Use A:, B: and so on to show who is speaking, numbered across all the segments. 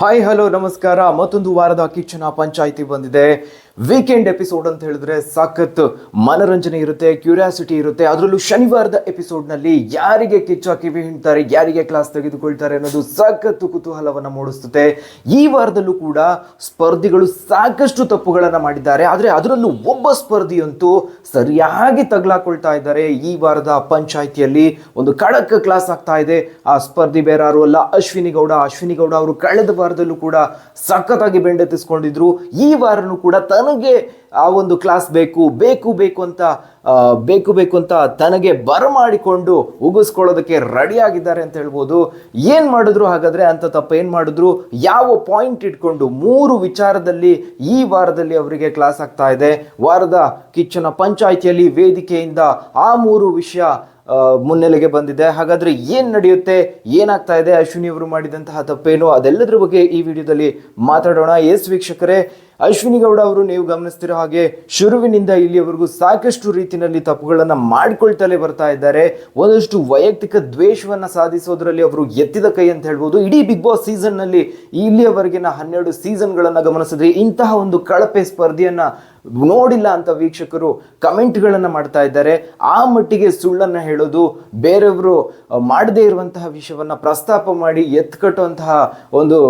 A: Hi hello ನಮಸ್ಕಾರ. ಮತ್ತೊಂದು ವಾರದ ಕಿಚ್ಚನ ಪಂಚಾಯಿತಿ ಬಂದಿದೆ. ವೀಕೆಂಡ್ ಎಪಿಸೋಡ್ ಅಂತ ಹೇಳಿದ್ರೆ ಸಖತ್ ಮನರಂಜನೆ ಇರುತ್ತೆ ಕ್ಯೂರಿಯಾಸಿಟಿ ಇರುತ್ತೆ. ಅದರಲ್ಲೂ ಶನಿವಾರದ ಎಪಿಸೋಡ್ನಲ್ಲಿ ಯಾರಿಗೆ ಕಿಚ್ಚ ಕಿವಿ ಹಿಂಡ್ತಾರೆ ಯಾರಿಗೆ ಕ್ಲಾಸ್ ತೆಗೆದುಕೊಳ್ತಾರೆ ಅನ್ನೋದು ಸಾಕತ್ತು ಕುತೂಹಲವನ್ನು ಮೂಡಿಸುತ್ತೆ. ಈ ವಾರದಲ್ಲೂ ಕೂಡ ಸ್ಪರ್ಧಿಗಳು ಸಾಕಷ್ಟು ತಪ್ಪುಗಳನ್ನು ಮಾಡಿದ್ದಾರೆ. ಆದರೆ ಅದರಲ್ಲೂ ಒಬ್ಬ ಸ್ಪರ್ಧಿಯಂತೂ ಸರಿಯಾಗಿ ತಗ್ಲಾಕೊಳ್ತಾ ಇದ್ದಾರೆ. ಈ ವಾರದ ಪಂಚಾಯಿತಿಯಲ್ಲಿ ಒಂದು ಖಡಕ್ ಕ್ಲಾಸ್ ಆಗ್ತಾ ಇದೆ. ಆ ಸ್ಪರ್ಧಿ ಬೇರಾರು ಅಲ್ಲ, ಅಶ್ವಿನಿ ಗೌಡ. ಅಶ್ವಿನಿ ಗೌಡ ಅವರು ಕಳೆದ ವಾರದಲ್ಲೂ ಕೂಡ ಸಖತ್ತಾಗಿ ಬೆಂಡೆತ್ತಿಸ್ಕೊಂಡಿದ್ರು. ಈ ವಾರನೂ ಕೂಡ ತನಗೆ ಆ ಒಂದು ಕ್ಲಾಸ್ ಬೇಕು ಬೇಕು ಬೇಕು ಅಂತ ಬೇಕು ಬೇಕು ಅಂತ ತನಗೆ ಬರಮಾಡಿಕೊಂಡು ಉಗಿಸ್ಕೊಳ್ಳೋದಕ್ಕೆ ರೆಡಿ ಆಗಿದ್ದಾರೆ ಅಂತ ಹೇಳ್ಬೋದು. ಏನು ಮಾಡಿದ್ರು ಹಾಗಾದರೆ ಅಂತ ತಪ್ಪ ಏನು ಮಾಡಿದ್ರು? ಯಾವ ಪಾಯಿಂಟ್ ಇಟ್ಕೊಂಡು ಮೂರು ವಿಚಾರದಲ್ಲಿ ಈ ವಾರದಲ್ಲಿ ಅವರಿಗೆ ಕ್ಲಾಸ್ ಆಗ್ತಾ ಇದೆ. ವಾರದ ಕಿಚ್ಚನ ಪಂಚಾಯಿತಿಯಲ್ಲಿ ವೇದಿಕೆಯಿಂದ ಆ ಮೂರು ವಿಷಯ ಮುನ್ನೆಲೆಗೆ ಬಂದಿದೆ. ಹಾಗಾದರೆ ಏನು ನಡೆಯುತ್ತೆ? ಏನಾಗ್ತಾ ಇದೆ? ಅಶ್ವಿನಿ ಅವರು ಮಾಡಿದಂತಹ ತಪ್ಪೇನು? ಅದೆಲ್ಲದರ ಬಗ್ಗೆ ಈ ವಿಡಿಯೋದಲ್ಲಿ ಮಾತಾಡೋಣ. ಎಸ್ ವೀಕ್ಷಕರೇ ಅಶ್ವಿನಿ ಗೌಡ ಅವರು, ನೀವು ಗಮನಿಸ್ತಿರೋ ಹಾಗೆ ಶುರುವಿನಿಂದ ಇಲ್ಲಿಯವರೆಗೂ ಸಾಕಷ್ಟು ರೀತಿಯಲ್ಲಿ ತಪ್ಪುಗಳನ್ನು ಮಾಡಿಕೊಳ್ತಲೇ ಬರ್ತಾ ಇದ್ದಾರೆ. ಒಂದಷ್ಟು ವೈಯಕ್ತಿಕ ದ್ವೇಷವನ್ನು ಸಾಧಿಸೋದ್ರಲ್ಲಿ ಅವರು ಎತ್ತಿದ ಕೈ ಅಂತ ಹೇಳ್ಬೋದು. ಇಡೀ ಬಿಗ್ ಬಾಸ್ ಸೀಸನ್ನಲ್ಲಿ ಇಲ್ಲಿಯವರೆಗಿನ ಹನ್ನೆರಡು ಸೀಸನ್ಗಳನ್ನು ಗಮನಿಸಿದ್ರೆ ಇಂತಹ ಒಂದು ಕಳಪೆ ಸ್ಪರ್ಧೆಯನ್ನು ನೋಡಿಲ್ಲ ಅಂತ ವೀಕ್ಷಕರು ಕಮೆಂಟ್ಗಳನ್ನು ಮಾಡ್ತಾ ಇದ್ದಾರೆ. ಆ ಮಟ್ಟಿಗೆ ಸುಳ್ಳನ್ನು ಹೇಳೋದು, ಬೇರೆಯವರು ಮಾಡದೇ ಇರುವಂತಹ ವಿಷಯವನ್ನ ಪ್ರಸ್ತಾಪ ಮಾಡಿ ಎತ್ಕಟ್ಟುವಂತಹ ಒಂದು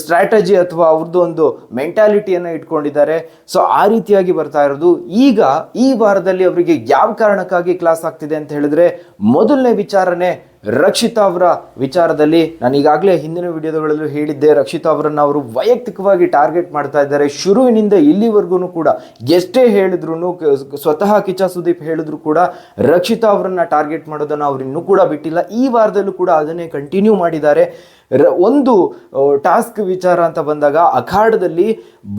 A: ಸ್ಟ್ರಾಟಜಿ ಅಥವಾ ಅವ್ರದ್ದು ಒಂದು ಮೆಂಟಾಲಿಟಿಯನ್ನು ಇಟ್ಕೊಂಡಿದ್ದಾರೆ. ಸೊ ಆ ರೀತಿಯಾಗಿ ಬರ್ತಾ ಇರೋದು. ಈಗ ಈ ವಾರದಲ್ಲಿ ಅವರಿಗೆ ಯಾವ ಕಾರಣಕ್ಕಾಗಿ ಕ್ಲಾಸ್ ಆಗ್ತಿದೆ ಅಂತ ಹೇಳಿದ್ರೆ, ಮೊದಲನೇ ವಿಚಾರನೆ ರಕ್ಷಿತಾ ಅವರ ವಿಚಾರದಲ್ಲಿ. ನಾನು ಈಗಾಗಲೇ ಹಿಂದಿನ ವಿಡಿಯೋಗಳಲ್ಲೂ ಹೇಳಿದ್ದೆ, ರಕ್ಷಿತಾ ಅವರನ್ನು ಅವರು ವೈಯಕ್ತಿಕವಾಗಿ ಟಾರ್ಗೆಟ್ ಮಾಡ್ತಾ ಇದ್ದಾರೆ. ಶುರುವಿನಿಂದ ಇಲ್ಲಿವರೆಗೂ ಕೂಡ, ಎಷ್ಟೇ ಹೇಳಿದ್ರು ಸ್ವತಃ ಕಿಚ್ಚ ಸುದೀಪ್ ಹೇಳಿದ್ರು ಕೂಡ, ರಕ್ಷಿತಾ ಅವರನ್ನು ಟಾರ್ಗೆಟ್ ಮಾಡೋದನ್ನು ಅವರು ಇನ್ನೂ ಕೂಡ ಬಿಟ್ಟಿಲ್ಲ. ಈ ವಾರದಲ್ಲೂ ಕೂಡ ಅದನ್ನೇ ಕಂಟಿನ್ಯೂ ಮಾಡಿದ್ದಾರೆ. ಒಂದು ಟಾಸ್ಕ್ ವಿಚಾರ ಅಂತ ಬಂದಾಗ ಅಖಾಡದಲ್ಲಿ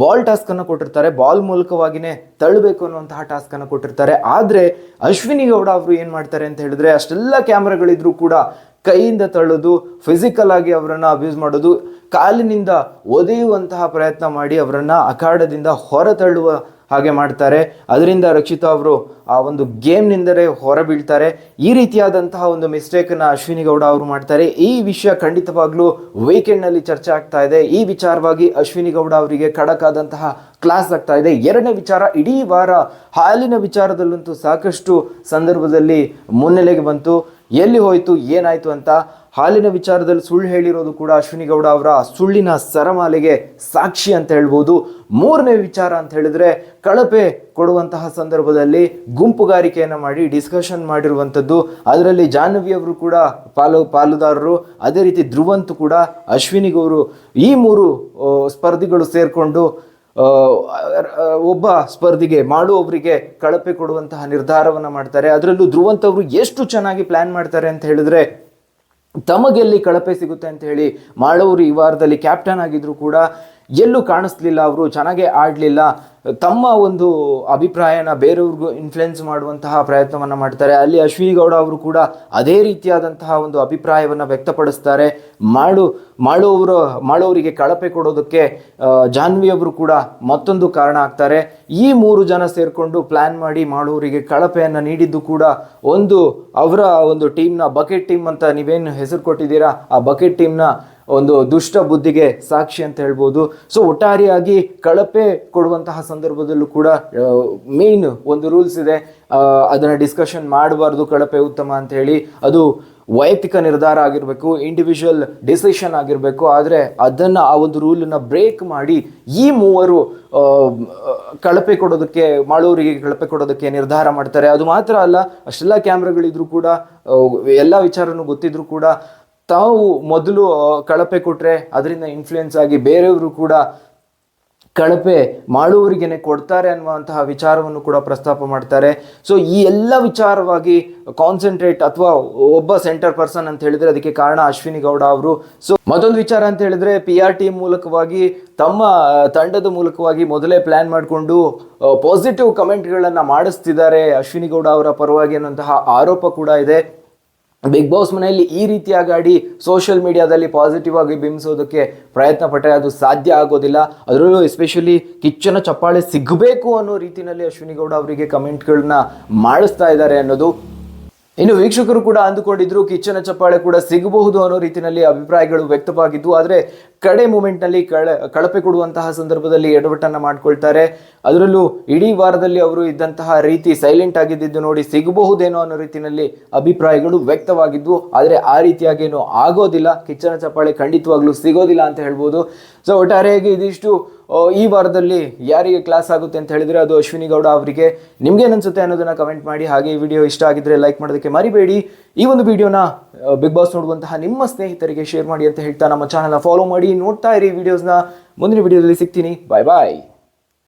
A: ಬಾಲ್ ಟಾಸ್ಕ್ ಅನ್ನು ಕೊಟ್ಟಿರ್ತಾರೆ. ಬಾಲ್ ಮೂಲಕವಾಗಿನೇ ತಳ್ಳಬೇಕು ಅನ್ನುವಂತಹ ಟಾಸ್ಕ್ ಅನ್ನು ಕೊಟ್ಟಿರ್ತಾರೆ. ಆದ್ರೆ ಅಶ್ವಿನಿ ಗೌಡ ಅವರು ಏನು ಮಾಡ್ತಾರೆ ಅಂತ ಹೇಳಿದ್ರೆ ಅಷ್ಟೆಲ್ಲ ಕ್ಯಾಮ್ರಾಗಳಿದ್ರು ಕೂಡ ಕೈಯಿಂದ ತಳ್ಳೋದು ಫಿಸಿಕಲ್ ಆಗಿ ಅವರನ್ನು ಅಬ್ಯೂಸ್ ಮಾಡೋದು, ಕಾಲಿನಿಂದ ಒದೆಯುವಂತಹ ಪ್ರಯತ್ನ ಮಾಡಿ ಅವರನ್ನು ಅಖಾಡದಿಂದ ಹೊರ ತಳ್ಳುವ ಹಾಗೆ ಮಾಡ್ತಾರೆ. ಅದರಿಂದ ರಕ್ಷಿತಾ ಅವರು ಆ ಒಂದು ಗೇಮ್ನಿಂದಲೇ ಹೊರಬೀಳ್ತಾರೆ ಈ ರೀತಿಯಾದಂತಹ ಒಂದು ಮಿಸ್ಟೇಕನ್ನು ಅಶ್ವಿನಿ ಗೌಡ ಅವರು ಮಾಡ್ತಾರೆ. ಈ ವಿಷಯ ಖಂಡಿತವಾಗ್ಲೂ ವೀಕೆಂಡ್ನಲ್ಲಿ ಚರ್ಚೆ ಆಗ್ತಾ ಇದೆ. ಈ ವಿಚಾರವಾಗಿ ಅಶ್ವಿನಿ ಗೌಡ ಅವರಿಗೆ ಆದಂತಹ ಕ್ಲಾಸ್ ಆಗ್ತಾ ಇದೆ. ಎರಡನೇ ವಿಚಾರ ಇಡೀ ವಾರ ಹಾಲಿನ ವಿಚಾರದಲ್ಲಂತೂ ಸಾಕಷ್ಟು ಸಂದರ್ಭದಲ್ಲಿ ಮುನ್ನೆಲೆಗೆ ಬಂತು. ಎಲ್ಲಿ ಹೋಯಿತು, ಏನಾಯಿತು ಅಂತ ಹಾಲಿನ ವಿಚಾರದಲ್ಲಿ ಸುಳ್ಳು ಹೇಳಿರೋದು ಕೂಡ ಅಶ್ವಿನಿ ಗೌಡ ಅವರ ಸುಳ್ಳಿನ ಸರಮಾಲೆಗೆ ಸಾಕ್ಷಿ ಅಂತ ಹೇಳ್ಬೋದು. ಮೂರನೇ ವಿಚಾರ ಅಂತ ಹೇಳಿದ್ರೆ ಕಳಪೆ ಕೊಡುವಂತಹ ಸಂದರ್ಭದಲ್ಲಿ ಗುಂಪುಗಾರಿಕೆಯನ್ನು ಮಾಡಿ ಡಿಸ್ಕಷನ್ ಮಾಡಿರುವಂಥದ್ದು. ಅದರಲ್ಲಿ ಜಾಹ್ನವಿ ಅವರು ಕೂಡ ಪಾಲು, ಪಾಲುದಾರರು, ಅದೇ ರೀತಿ ಧ್ರುವಂತು ಕೂಡ ಅಶ್ವಿನಿ ಗೌರು ಈ ಮೂರು ಸ್ಪರ್ಧಿಗಳು ಸೇರ್ಕೊಂಡು ಒಬ್ಬ ಸ್ಪರ್ಧಿಗೆ, ಮಾಡುವವರಿಗೆ ಕಳಪೆ ಕೊಡುವಂತಹ ನಿರ್ಧಾರವನ್ನು ಮಾಡ್ತಾರೆ. ಅದರಲ್ಲೂ ಧ್ರುವಂತ್ ಅವರು ಎಷ್ಟು ಚೆನ್ನಾಗಿ ಪ್ಲ್ಯಾನ್ ಮಾಡ್ತಾರೆ ಅಂತ ಹೇಳಿದ್ರೆ ತಮಗೆಲ್ಲಿ ಕಳಪೆ ಸಿಗುತ್ತೆ ಅಂತ ಹೇಳಿ ಮಾಳೂರು ಈ ವಾರದಲ್ಲಿ ಕ್ಯಾಪ್ಟನ್ ಆಗಿದ್ರು ಕೂಡ ಎಲ್ಲೂ ಕಾಣಿಸ್ಲಿಲ್ಲ, ಅವರು ಚೆನ್ನಾಗೇ ಆಡಲಿಲ್ಲ. ತಮ್ಮ ಒಂದು ಅಭಿಪ್ರಾಯನ ಬೇರೆಯವ್ರಿಗೂ ಇನ್ಫ್ಲುಯೆನ್ಸ್ ಮಾಡುವಂತಹ ಪ್ರಯತ್ನವನ್ನು ಮಾಡ್ತಾರೆ. ಅಲ್ಲಿ ಅಶ್ವಿನಿ ಗೌಡ ಅವರು ಕೂಡ ಅದೇ ರೀತಿಯಾದಂತಹ ಒಂದು ಅಭಿಪ್ರಾಯವನ್ನು ವ್ಯಕ್ತಪಡಿಸ್ತಾರೆ. ಮಾಡು, ಮಾಡುವವರು ಮಾಡೋರಿಗೆ ಕಳಪೆ ಕೊಡೋದಕ್ಕೆ ಜಾನ್ವಿ ಅವರು ಕೂಡ ಮತ್ತೊಂದು ಕಾರಣ ಆಗ್ತಾರೆ. ಈ ಮೂರು ಜನ ಸೇರಿಕೊಂಡು ಪ್ಲ್ಯಾನ್ ಮಾಡಿ ಮಾಡೋರಿಗೆ ಕಳಪೆಯನ್ನು ನೀಡಿದ್ದು ಕೂಡ ಒಂದು ಅವರ ಒಂದು ಟೀಮ್ನ ಬಕೆಟ್ ಟೀಮ್ ಅಂತ ನೀವೇನು ಹೆಸರು ಕೊಟ್ಟಿದ್ದೀರಾ? ಆ ಬಕೆಟ್ ಟೀಮ್ನ ಒಂದು ದುಷ್ಟ ಬುದ್ಧಿಗೆ ಸಾಕ್ಷಿ ಅಂತ ಹೇಳ್ಬೋದು. ಸೊ ಒಟ್ಟಾರೆಯಾಗಿ ಕಳಪೆ ಕೊಡುವಂತಹ ಸಂದರ್ಭದಲ್ಲೂ ಕೂಡ ಮೇನ್ ಒಂದು ರೂಲ್ಸ್ ಇದೆ. ಅದನ್ನು ಡಿಸ್ಕಷನ್ ಮಾಡಬಾರ್ದು ಕಳಪೆ ಉತ್ತಮ ಅಂತ ಹೇಳಿ. ಅದು ವೈಯಕ್ತಿಕ ನಿರ್ಧಾರ ಆಗಿರಬೇಕು ಇಂಡಿವಿಜುವಲ್ ಡಿಸಿಷನ್ ಆಗಿರಬೇಕು. ಆದರೆ ಅದನ್ನು, ಆ ಒಂದು ರೂಲನ್ನು ಬ್ರೇಕ್ ಮಾಡಿ ಈ ಮೂವರು ಕಳಪೆ ಕೊಡೋದಕ್ಕೆ ಮಾಡೋರಿಗೆ ಕಳಪೆ ಕೊಡೋದಕ್ಕೆ ನಿರ್ಧಾರ ಮಾಡ್ತಾರೆ. ಅದು ಮಾತ್ರ ಅಲ್ಲ, ಅಷ್ಟೆಲ್ಲ ಕ್ಯಾಮ್ರಾಗಳಿದ್ರು ಕೂಡ ಎಲ್ಲ ವಿಚಾರನೂ ಗೊತ್ತಿದ್ರು ಕೂಡ ತಾವು ಮೊದಲು ಕಳಪೆ ಕೊಟ್ಟರೆ ಅದರಿಂದ ಇನ್ಫ್ಲುಯೆನ್ಸ್ ಆಗಿ ಬೇರೆಯವರು ಕೂಡ ಕಳಪೆ ಮಾಡುವವರಿಗೇನೆ ಕೊಡ್ತಾರೆ ಅನ್ನುವಂತಹ ವಿಚಾರವನ್ನು ಕೂಡ ಪ್ರಸ್ತಾಪ ಮಾಡ್ತಾರೆ. ಸೊ ಈ ಎಲ್ಲ ವಿಚಾರವಾಗಿ ಕಾನ್ಸಂಟ್ರೇಟ್ ಅಥವಾ ಒಬ್ಬ ಸೆಂಟರ್ ಪರ್ಸನ್ ಅಂತ ಹೇಳಿದ್ರೆ ಅದಕ್ಕೆ ಕಾರಣ ಅಶ್ವಿನಿ ಗೌಡ ಅವರು. ಸೊ ಮತ್ತೊಂದು ವಿಚಾರ ಅಂತ ಹೇಳಿದ್ರೆ ಪಿ ಆರ್ ಟಿ ಮೂಲಕವಾಗಿ ತಮ್ಮ ತಂಡದ ಮೂಲಕವಾಗಿ ಮೊದಲೇ ಪ್ಲ್ಯಾನ್ ಮಾಡಿಕೊಂಡು ಪಾಸಿಟಿವ್ ಕಮೆಂಟ್ಗಳನ್ನು ಮಾಡಿಸ್ತಿದ್ದಾರೆ ಅಶ್ವಿನಿ ಗೌಡ ಅವರ ಪರವಾಗಿ ಅನ್ನುವಂತಹ ಆರೋಪ ಕೂಡ ಇದೆ. ಬಿಗ್ ಬಾಸ್ ಮನೆಯಲ್ಲಿ ಈ ರೀತಿಯಾಗಿ ಆಡಿ ಸೋಷಿಯಲ್ ಮೀಡಿಯಾದಲ್ಲಿ ಪಾಸಿಟಿವ್ ಆಗಿ ಬಿಂಬಿಸೋದಕ್ಕೆ ಪ್ರಯತ್ನ ಪಟ್ಟರೆ ಅದು ಸಾಧ್ಯ ಆಗೋದಿಲ್ಲ. ಅದರಲ್ಲೂ ಎಸ್ಪೆಷಲಿ ಕಿಚ್ಚನ ಚಪ್ಪಾಳೆ ಸಿಗಬೇಕು ಅನ್ನೋ ರೀತಿಯಲ್ಲಿ ಅಶ್ವಿನಿ ಗೌಡ ಅವರಿಗೆ ಕಮೆಂಟ್ಗಳನ್ನ ಮಾಡಿಸ್ತಾ ಇದ್ದಾರೆ ಅನ್ನೋದು ಇನ್ನು ವೀಕ್ಷಕರು ಕೂಡ ಅಂದುಕೊಂಡಿದ್ರು ಕಿಚ್ಚನ ಚಪ್ಪಾಳೆ ಕೂಡ ಸಿಗಬಹುದು ಅನ್ನೋ ರೀತಿಯಲ್ಲಿ ಅಭಿಪ್ರಾಯಗಳು ವ್ಯಕ್ತವಾಗಿದ್ದು, ಆದರೆ ಕಡೆ ಮೂಮೆಂಟ್ನಲ್ಲಿ ಕಳ, ಕಳಪೆ ಕೊಡುವಂತಹ ಸಂದರ್ಭದಲ್ಲಿ ಎಡವಟ್ಟನ್ನು ಮಾಡ್ಕೊಳ್ತಾರೆ. ಅದರಲ್ಲೂ ಇಡೀ ವಾರದಲ್ಲಿ ಅವರು ಇದ್ದಂತಹ ರೀತಿ ಸೈಲೆಂಟ್ ಆಗಿದ್ದು ನೋಡಿ ಸಿಗಬಹುದೇನೋ ಅನ್ನೋ ರೀತಿಯಲ್ಲಿ ಅಭಿಪ್ರಾಯಗಳು ವ್ಯಕ್ತವಾಗಿದ್ದು, ಆದರೆ ಆ ರೀತಿಯಾಗೇನು ಆಗೋದಿಲ್ಲ. ಕಿಚ್ಚನ ಚಪ್ಪಾಳೆ ಖಂಡಿತವಾಗ್ಲೂ ಸಿಗೋದಿಲ್ಲ ಅಂತ ಹೇಳ್ಬೋದು. ಸೊ ಒಟ್ಟಾರೆಯಾಗಿ ಇದಿಷ್ಟು ಈ ವಾರದಲ್ಲಿ ಯಾರಿಗೆ ಕ್ಲಾಸ್ ಆಗುತ್ತೆ ಅಂತ ಹೇಳಿದರೆ ಅದು ಅಶ್ವಿನಿ ಗೌಡ ಅವರಿಗೆ. ನಿಮ್ಗೇನನ್ಸುತ್ತೆ ಅನ್ನೋದನ್ನು ಅನ್ನೋದನ್ನ ಕಮೆಂಟ್ ಮಾಡಿ. ಹಾಗೆ ಈ ವಿಡಿಯೋ ಇಷ್ಟ ಆಗಿದ್ರೆ ಲೈಕ್ ಮಾಡೋದಕ್ಕೆ ಮರಿಬೇಡಿ. ಈ ಒಂದು ವಿಡಿಯೋನ ಬಿಗ್ ಬಾಸ್ ನೋಡುವಂತಹ ನಿಮ್ಮ ಸ್ನೇಹಿತರಿಗೆ ಶೇರ್ ಮಾಡಿ ಅಂತ ಹೇಳ್ತಾ ನಮ್ಮ ಚಾನಲ್ನ ಫಾಲೋ ಮಾಡಿ. ನೋಡ್ತಾ ಇರಿ ವಿಡಿಯೋಸ್ನ ಮುಂದಿನ ವಿಡಿಯೋದಲ್ಲಿ ಸಿಗ್ತೀನಿ. ಬಾಯ್ ಬಾಯ್